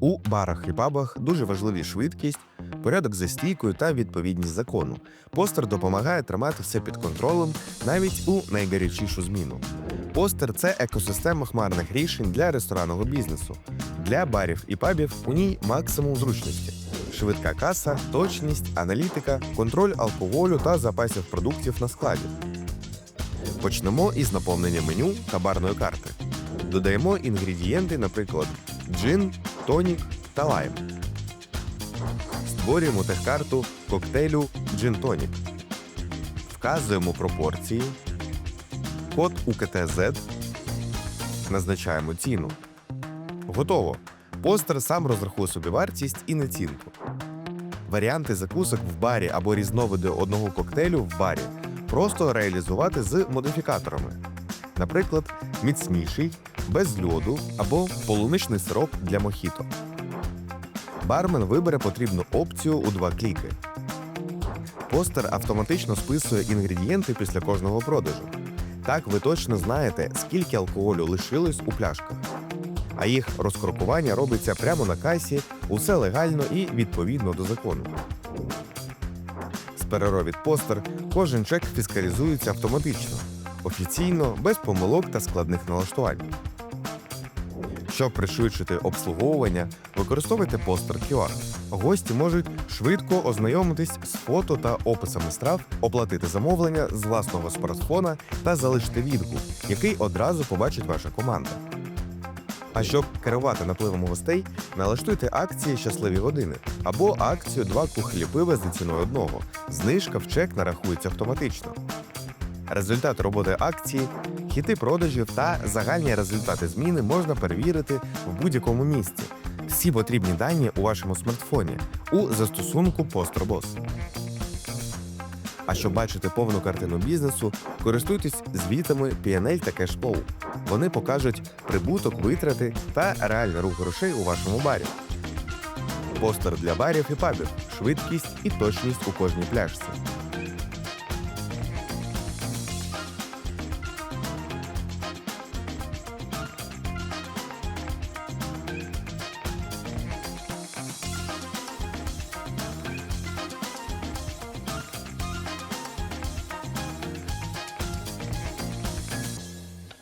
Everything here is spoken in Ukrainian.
У барах і пабах дуже важливі швидкість, порядок за стійкою та відповідність закону. Постер допомагає тримати все під контролем навіть у найгарячішу зміну. Постер це екосистема хмарних рішень для ресторанного бізнесу. Для барів і пабів у ній максимум зручності. Швидка каса, точність, аналітика, контроль алкоголю та запасів продуктів на складі. Почнемо із наповнення меню та барної карти. Додаємо інгредієнти, наприклад, джин, тонік та лайм. Створюємо техкарту коктейлю джин тонік. Вказуємо пропорції, код УКТЗ, назначаємо ціну. Готово. Постер сам розрахує собі вартість і націнку. Варіанти закусок в барі або різновиди одного коктейлю в барі просто реалізувати з модифікаторами. Наприклад, міцніший, без льоду або полуничний сироп для мохіто. Бармен вибере потрібну опцію у два кліки. Постер автоматично списує інгредієнти після кожного продажу. Так ви точно знаєте, скільки алкоголю лишилось у пляшках. А їх розкрокування робиться прямо на касі, усе легально і відповідно до закону. З переро від постер кожен чек фіскалізується автоматично, офіційно, без помилок та складних налаштувань. Щоб пришвидшити обслуговування, використовуйте постер QR. Гості можуть швидко ознайомитись з фото та описами страв, оплатити замовлення з власного смартфона та залишити відгук, який одразу побачить ваша команда. А щоб керувати напливом гостей, налаштуйте акції щасливі години або акцію два кухлі пива за ціною одного. Знижка в чек нарахується автоматично. Результат роботи акції, хіти продажів та загальні результати зміни можна перевірити в будь-якому місці. Всі потрібні дані у вашому смартфоні у застосунку PosterBoss. А щоб бачити повну картину бізнесу, користуйтесь звітами P&L та CashFlow. Вони покажуть прибуток, витрати та реальний рух грошей у вашому барі. Постер для барів і пабів, швидкість і точність у кожній пляшці.